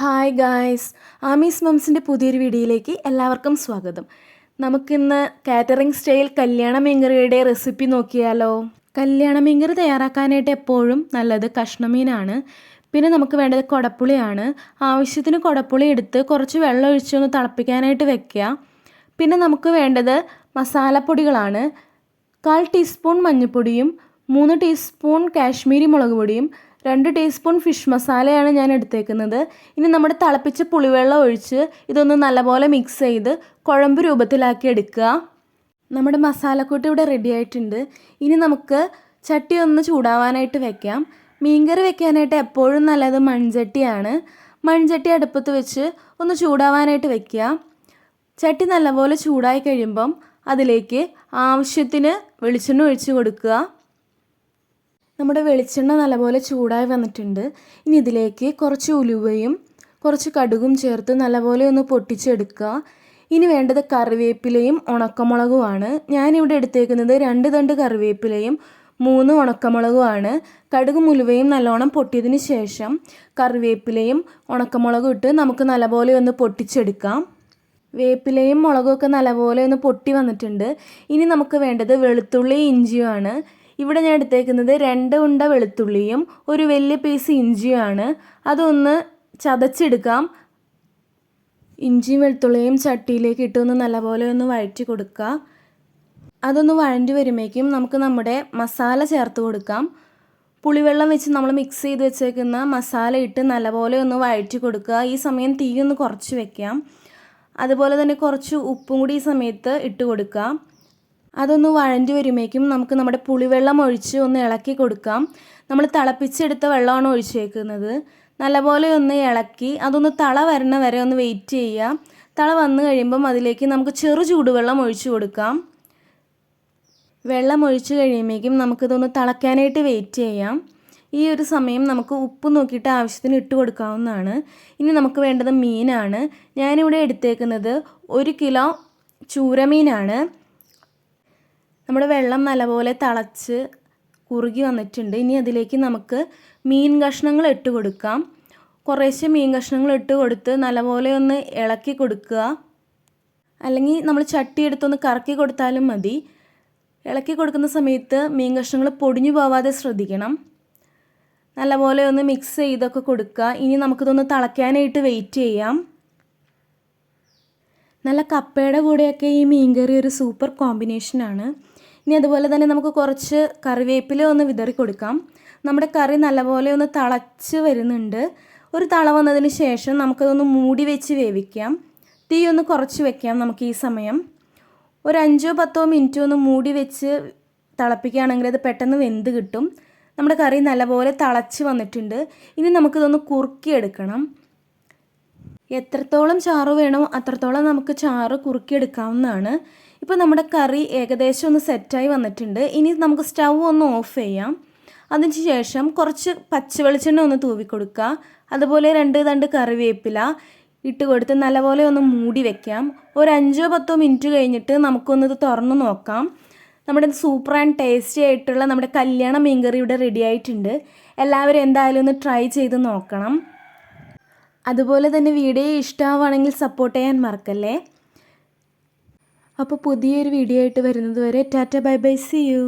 Hi guys Ami's മംസിന്റെ പുതിയൊരു വീഡിയോയിലേക്ക് എല്ലാവർക്കും സ്വാഗതം. നമുക്കിന്ന് കാറ്ററിംഗ് സ്റ്റൈൽ കല്യാണ മീങ്കറിയുടെ റെസിപ്പി നോക്കിയാലോ? കല്യാണ മീങ്കറി തയ്യാറാക്കാനായിട്ട് എപ്പോഴും നല്ലത് കഷ്ണമീനാണ്. പിന്നെ നമുക്ക് വേണ്ടത് കുടപ്പുളിയാണ്. ആവശ്യത്തിന് കുടപ്പുളി എടുത്ത് കുറച്ച് വെള്ളം ഒഴിച്ച് ഒന്ന് തിളപ്പിക്കാനായിട്ട് വെക്കുക. പിന്നെ നമുക്ക് വേണ്ടത് മസാലപ്പൊടികളാണ്. കാൽ ടീസ്പൂൺ മഞ്ഞൾപ്പൊടിയും മൂന്ന് ടീസ്പൂൺ കാശ്മീരി മുളക് പൊടിയും രണ്ട് ടീസ്പൂൺ ഫിഷ് മസാലയാണ് ഞാൻ എടുത്തേക്കുന്നത്. ഇനി നമ്മുടെ തിളപ്പിച്ച പുളിവെള്ളം ഒഴിച്ച് ഇതൊന്ന് നല്ലപോലെ മിക്സ് ചെയ്ത് കുഴമ്പ് രൂപത്തിലാക്കി എടുക്കുക. നമ്മുടെ മസാലക്കൂട്ട് ഇവിടെ റെഡി ആയിട്ടുണ്ട്. ഇനി നമുക്ക് ചട്ടി ഒന്ന് ചൂടാവാനായിട്ട് വെക്കാം. മീൻകറി വെക്കാനായിട്ട് എപ്പോഴും നല്ലത് മൺചട്ടിയാണ്. മൺചട്ടി അടുപ്പത്ത് വെച്ച് ഒന്ന് ചൂടാവാനായിട്ട് വെക്കുക. ചട്ടി നല്ലപോലെ ചൂടായി കഴിയുമ്പം അതിലേക്ക് ആവശ്യത്തിന് വെളിച്ചെണ്ണ ഒഴിച്ച് കൊടുക്കുക. നമ്മുടെ വെളിച്ചെണ്ണ നല്ലപോലെ ചൂടായി വന്നിട്ടുണ്ട്. ഇനി ഇതിലേക്ക് കുറച്ച് ഉലുവയും കുറച്ച് കടുകും ചേർത്ത് നല്ലപോലെ ഒന്ന് പൊട്ടിച്ചെടുക്കുക. ഇനി വേണ്ടത് കറിവേപ്പിലയും ഉണക്കമുളകുമാണ്. ഞാനിവിടെ എടുത്തേക്കുന്നത് രണ്ട് തണ്ട് കറിവേപ്പിലയും മൂന്ന് ഉണക്കമുളകുമാണ്. കടുകും ഉലുവയും നല്ലോണം പൊട്ടിയതിന് ശേഷം കറിവേപ്പിലയും ഉണക്കമുളകും ഇട്ട് നമുക്ക് നല്ലപോലെ ഒന്ന് പൊട്ടിച്ചെടുക്കാം. വേപ്പിലയും മുളകും ഒക്കെ നല്ലപോലെ ഒന്ന് പൊട്ടി വന്നിട്ടുണ്ട്. ഇനി നമുക്ക് വേണ്ടത് വെളുത്തുള്ളി ഇഞ്ചിയുമാണ്. ഇവിടെ ഞാൻ എടുത്തേക്കുന്നത് രണ്ട് ഉണ്ട വെളുത്തുള്ളിയും ഒരു വലിയ പീസ് ഇഞ്ചിയുമാണ്. അതൊന്ന് ചതച്ചെടുക്കാം. ഇഞ്ചിയും വെളുത്തുള്ളിയും ചട്ടിയിലേക്ക് ഇട്ടൊന്ന് നല്ലപോലെ ഒന്ന് വഴറ്റി കൊടുക്കുക. അതൊന്ന് വഴണ്ടി വരുമ്പോഴേക്കും നമുക്ക് നമ്മുടെ മസാല ചേർത്ത് കൊടുക്കാം. പുളിവെള്ളം വെച്ച് നമ്മൾ മിക്സ് ചെയ്ത് വെച്ചേക്കുന്ന മസാല ഇട്ട് നല്ലപോലെ ഒന്ന് വഴറ്റി കൊടുക്കുക. ഈ സമയം തീ ഒന്ന് കുറച്ച് വെക്കാം. അതുപോലെ തന്നെ കുറച്ച് ഉപ്പും കൂടി ഈ സമയത്ത് ഇട്ട് കൊടുക്കുക അതൊന്ന് വഴണ്ടി വരുമ്പോഴേക്കും നമുക്ക് നമ്മുടെ പുളിവെള്ളം ഒഴിച്ച് ഒന്ന് ഇളക്കി കൊടുക്കാം. നമ്മൾ തിളപ്പിച്ചെടുത്ത വെള്ളമാണ് ഒഴിച്ചേക്കുന്നത്. നല്ലപോലെ ഒന്ന് ഇളക്കി അതൊന്ന് തള വരണ വരെ ഒന്ന് വെയിറ്റ് ചെയ്യുക. തള വന്നു കഴിയുമ്പം അതിലേക്ക് നമുക്ക് ചെറു ചൂടുവെള്ളം ഒഴിച്ചു കൊടുക്കാം. വെള്ളം ഒഴിച്ചു കഴിയുമ്പോഴേക്കും നമുക്കിതൊന്ന് തിളയ്ക്കാനായിട്ട് വെയിറ്റ് ചെയ്യാം. ഈ ഒരു സമയം നമുക്ക് ഉപ്പ് നോക്കിയിട്ട് ആവശ്യത്തിന് ഇട്ട് കൊടുക്കാവുന്നതാണ്. ഇനി നമുക്ക് വേണ്ടത് മീനാണ്. ഞാനിവിടെ എടുത്തേക്കുന്നത് ഒരു കിലോ ചൂരമീനാണ്. നമ്മുടെ വെള്ളം നല്ലപോലെ തിളച്ച് കുറുകി വന്നിട്ടുണ്ട്. ഇനി അതിലേക്ക് നമുക്ക് മീൻ കഷ്ണങ്ങൾ ഇട്ട് കൊടുക്കാം. കുറേശ്ശെ മീൻ കഷ്ണങ്ങൾ ഇട്ട് കൊടുത്ത് നല്ലപോലെ ഒന്ന് ഇളക്കി കൊടുക്കുക. അല്ലെങ്കിൽ നമ്മൾ ചട്ടി എടുത്തൊന്ന് കറക്കി കൊടുത്താലും മതി. ഇളക്കി കൊടുക്കുന്ന സമയത്ത് മീൻ കഷ്ണങ്ങൾ പൊടിഞ്ഞു പോവാതെ ശ്രദ്ധിക്കണം. നല്ലപോലെ ഒന്ന് മിക്സ് ചെയ്തൊക്കെ കൊടുക്കുക. ഇനി നമുക്കിതൊന്ന് തിളയ്ക്കാനായിട്ട് വെയിറ്റ് ചെയ്യാം. നല്ല കപ്പയുടെ കൂടെയൊക്കെ ഈ മീൻകറി ഒരു സൂപ്പർ കോമ്പിനേഷനാണ് ഇനി അതുപോലെ തന്നെ നമുക്ക് കുറച്ച് കറിവേപ്പില ഒന്ന് വിതറി കൊടുക്കാം. നമ്മുടെ കറി നല്ലപോലെ ഒന്ന് തിളച്ച് വരുന്നുണ്ട്. ഒരു തള വന്നതിന് ശേഷം നമുക്കതൊന്ന് മൂടി വെച്ച് വേവിക്കാം. തീ ഒന്ന് കുറച്ച് വെക്കാം നമുക്ക് ഈ സമയം. ഒരു അഞ്ചോ പത്തോ മിനിറ്റോ ഒന്ന് മൂടി വെച്ച് തിളപ്പിക്കുകയാണെങ്കിൽ അത് പെട്ടെന്ന് വെന്ത് കിട്ടും. നമ്മുടെ കറി നല്ലപോലെ തിളച്ച് വന്നിട്ടുണ്ട്. ഇനി നമുക്കിതൊന്ന് കുറുക്കിയെടുക്കണം. എത്രത്തോളം ചാറ് വേണോ അത്രത്തോളം നമുക്ക് ചാറ് കുറുക്കിയെടുക്കാവുന്നതാണ്. ഇപ്പോൾ നമ്മുടെ കറി ഏകദേശം ഒന്ന് സെറ്റായി വന്നിട്ടുണ്ട്. ഇനി നമുക്ക് സ്റ്റൗ ഒന്ന് ഓഫ് ചെയ്യാം. അതിന് ശേഷം കുറച്ച് പച്ചവെളിച്ചെണ്ണ ഒന്ന് തൂവി കൊടുക്കുക. അതുപോലെ രണ്ട് രണ്ട് കറിവേപ്പില ഇട്ട് കൊടുത്ത് നല്ലപോലെ ഒന്ന് മൂടി വെക്കാം. ഒരു അഞ്ചോ പത്തോ മിനിറ്റ് കഴിഞ്ഞിട്ട് നമുക്കൊന്നത് തുറന്ന് നോക്കാം. നമ്മുടെ സൂപ്പർ ആൻഡ് ടേസ്റ്റി ആയിട്ടുള്ള നമ്മുടെ കല്യാണ മീൻകറി ഇവിടെ റെഡി ആയിട്ടുണ്ട്. എല്ലാവരും എന്തായാലും ഒന്ന് ട്രൈ ചെയ്ത് നോക്കണം. അതുപോലെ തന്നെ വീഡിയോ ഇഷ്ടമാവുകയാണെങ്കിൽ സപ്പോർട്ട് ചെയ്യാൻ മറക്കല്ലേ? അപ്പോൾ പുതിയൊരു വീഡിയോ ആയിട്ട് വരുന്നത് വരെ tata bye bye see you